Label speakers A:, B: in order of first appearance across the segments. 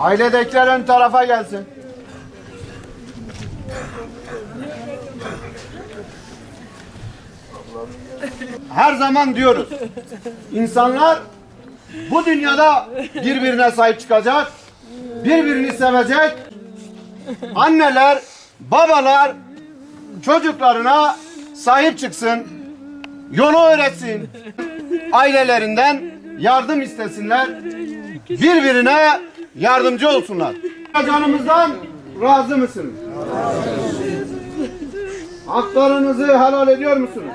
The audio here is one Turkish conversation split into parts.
A: Ailedekiler ön tarafa gelsin. Her zaman diyoruz. İnsanlar bu dünyada birbirine sahip çıkacak, birbirini sevecek. Anneler, babalar çocuklarına sahip çıksın, yolu öğretsin. Ailelerinden yardım istesinler, birbirine yardımcı olsunlar. Canımızdan razı mısınız? Haklarınızı helal ediyor musunuz?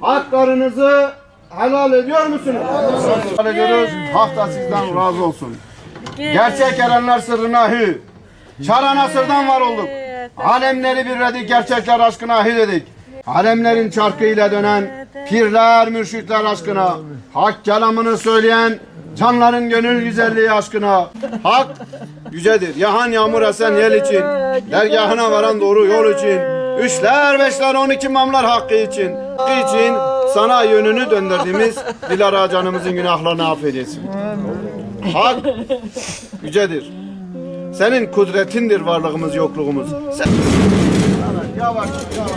A: Haklarınızı helal ediyor musunuz? Helal ediyoruz. Hak da sizden razı olsun. Gerçek erenler sırrına hü. Çara sırdan var olduk. Alemleri birledik, gerçekler aşkına hü dedik. Alemlerin çarkıyla dönen pirler, mürşitler aşkına. Hak kelamını söyleyen canların gönül güzelliği aşkına. Hak yücedir. Yahan yağmur esen yel için. Dergahına varan doğru yol için. Üçler, beşler, on iki mamlar hakkı için. Hakkı için sana yönünü döndürdüğümüz Dilara canımızın günahlarını affedesin. Hak yücedir. Senin kudretindir varlığımız, yokluğumuz. Sen... Yavaş, yavaş.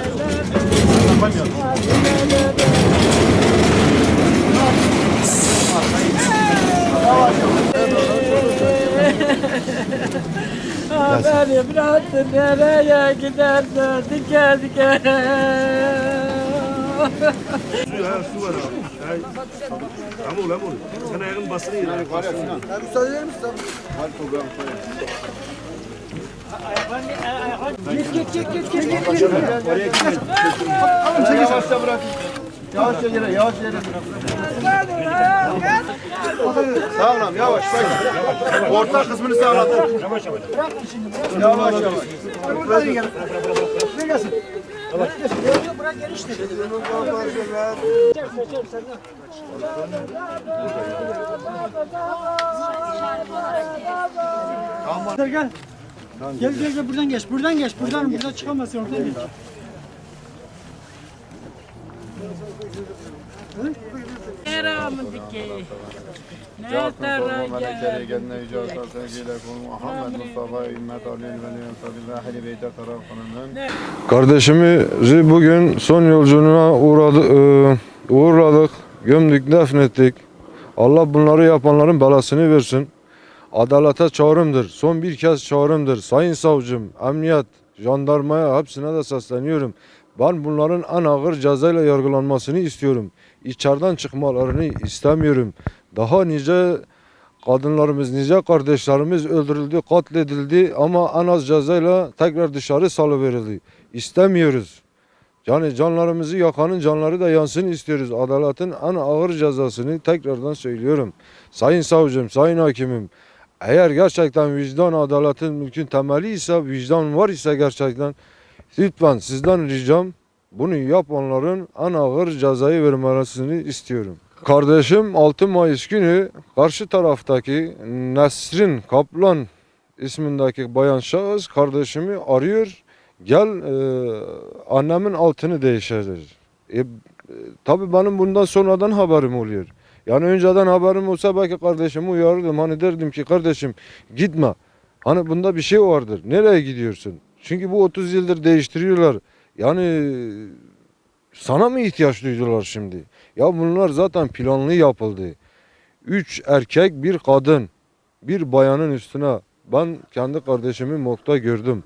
B: Beni bıraktın nereye gidersen diken diken.
C: Suyu ha su var abi. Hay. Amul amul. Sen ayağın basını yine.
A: Yukarıya Sinan.
D: Müsaade eder misin?
A: Hadi program koyalım. Yavaşça bırak. Yavaşça yere, yavaşça yere. Sağlam, yavaş, bak. Orta kısmını sağladım. Yavaş yavaş. Yavaş yavaş.
D: Gel. Gel gel gel buradan geç. Buradan geç. Buradan buradan çıkamazsın oradan geç.
B: Yaramı dike. Ne tarafa
E: Kardeşimizi bugün son yolculuğuna uğradı, e, uğurladık, gömdük, defnettik. Allah bunları yapanların belasını versin. Adalete çağrımdır. Son bir kez çağrımdır. Sayın savcım, emniyet, jandarmaya hepsine de sesleniyorum. Ben bunların en ağır cezayla yargılanmasını istiyorum. İçeriden çıkmalarını istemiyorum. Daha nice kadınlarımız, nice kardeşlerimiz öldürüldü, katledildi ama en az cezayla tekrar dışarı salıverildi. İstemiyoruz. Yani canlarımızı yakanın canları da yansın istiyoruz. Adaletin en ağır cezasını tekrardan söylüyorum. Sayın savcım, sayın hakimim, eğer gerçekten vicdan adaletin mülkün temeli ise, vicdan var ise gerçekten lütfen sizden ricam bunu yapanların en ağır cezayı vermesini istiyorum. Kardeşim 6 Mayıs günü karşı taraftaki Nesrin Kaplan ismindeki bayan şahıs kardeşimi arıyor. Gel e, annemin altını değişeceğiz. E, e, tabii benim bundan sonradan haberim oluyor. Yani önceden haberim olsa belki kardeşimi uyarırdım. Hani derdim ki kardeşim gitme. Hani bunda bir şey vardır. Nereye gidiyorsun? Çünkü bu 30 yıldır değiştiriyorlar. Yani sana mı ihtiyaç duydular şimdi? Ya bunlar zaten planlı yapıldı. Üç erkek bir kadın bir bayanın üstüne ben kendi kardeşimi mokta gördüm.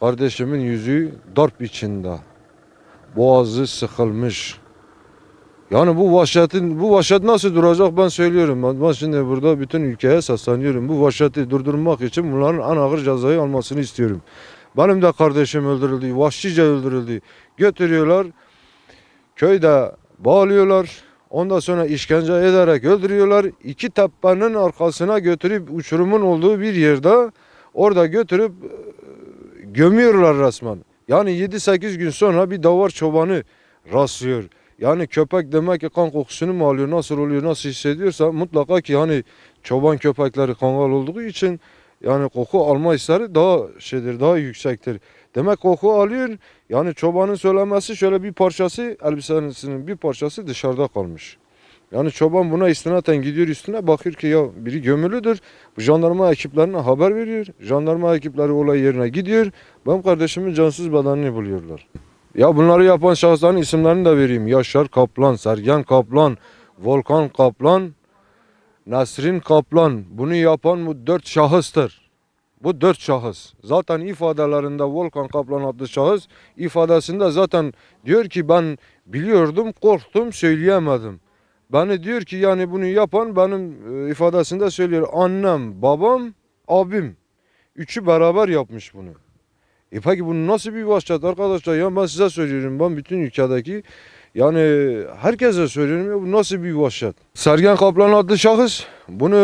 E: Kardeşimin yüzü darp içinde. Boğazı sıkılmış. Yani bu vahşetin bu vahşet nasıl duracak ben söylüyorum. Ben şimdi burada bütün ülkeye sesleniyorum. Bu vahşeti durdurmak için bunların en ağır cezayı almasını istiyorum. Benim de kardeşim öldürüldü. Vahşice öldürüldü. Götürüyorlar. Köyde bağlıyorlar. Ondan sonra işkence ederek öldürüyorlar. İki tepenin arkasına götürüp uçurumun olduğu bir yerde orada götürüp e, gömüyorlar resmen. Yani 7-8 gün sonra bir davar çobanı rastlıyor. Yani köpek demek ki kan kokusunu mu alıyor, nasıl oluyor, nasıl hissediyorsa mutlaka ki hani çoban köpekleri kangal olduğu için yani koku alma hisleri daha şeydir, daha yüksektir. Demek koku alıyor. Yani çobanın söylemesi şöyle bir parçası elbisesinin bir parçası dışarıda kalmış. Yani çoban buna istinaten gidiyor üstüne bakıyor ki ya biri gömülüdür. Jandarma ekiplerine haber veriyor. Jandarma ekipleri olay yerine gidiyor. Benim kardeşimin cansız bedenini buluyorlar. Ya bunları yapan şahısların isimlerini de vereyim. Yaşar Kaplan, Sergen Kaplan, Volkan Kaplan, Nesrin Kaplan. Bunu yapan bu dört şahıstır. Bu dört şahıs. Zaten ifadelerinde Volkan Kaplan adlı şahıs ifadesinde zaten diyor ki ben biliyordum, korktum, söyleyemedim. Beni diyor ki yani bunu yapan benim e, ifadesinde söylüyor. Annem, babam, abim. Üçü beraber yapmış bunu. E peki bu nasıl bir vahşet arkadaşlar? Ya ben size söylüyorum. Ben bütün ülkedeki yani herkese söylüyorum ya bu nasıl bir vahşet? Sergen Kaplan adlı şahıs bunu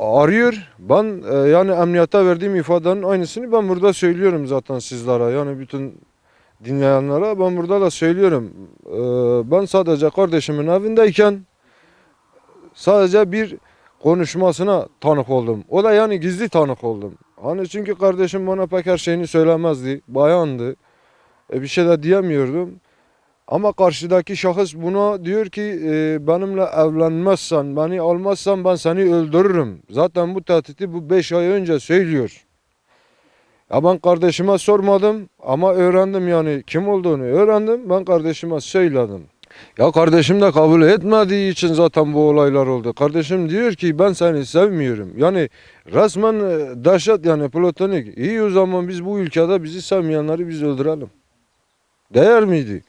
E: arıyor. Ben e, yani emniyete verdiğim ifadenin aynısını ben burada söylüyorum zaten sizlere. Yani bütün dinleyenlere ben burada da söylüyorum. E, ben sadece kardeşimin evindeyken sadece bir konuşmasına tanık oldum. O da yani gizli tanık oldum. Hani çünkü kardeşim bana pek her şeyini söylemezdi. Bayandı. E, bir şey de diyemiyordum. Ama karşıdaki şahıs buna diyor ki e, benimle evlenmezsen, beni almazsan ben seni öldürürüm. Zaten bu tehdidi bu 5 ay önce söylüyor. Ya ben kardeşime sormadım ama öğrendim yani kim olduğunu öğrendim. Ben kardeşime söyledim. Ya kardeşim de kabul etmediği için zaten bu olaylar oldu. Kardeşim diyor ki ben seni sevmiyorum. Yani resmen e, dehşet yani platonik. İyi o zaman biz bu ülkede bizi sevmeyenleri biz öldürelim. Değer miydi?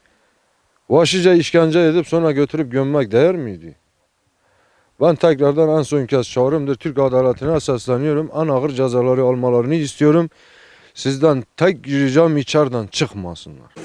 E: Vahşice işkence edip sonra götürüp gömmek değer miydi? Ben tekrardan en son kez çağrımdır. Türk adaletine sesleniyorum. En ağır cezaları almalarını istiyorum. Sizden tek ricam içeriden çıkmasınlar.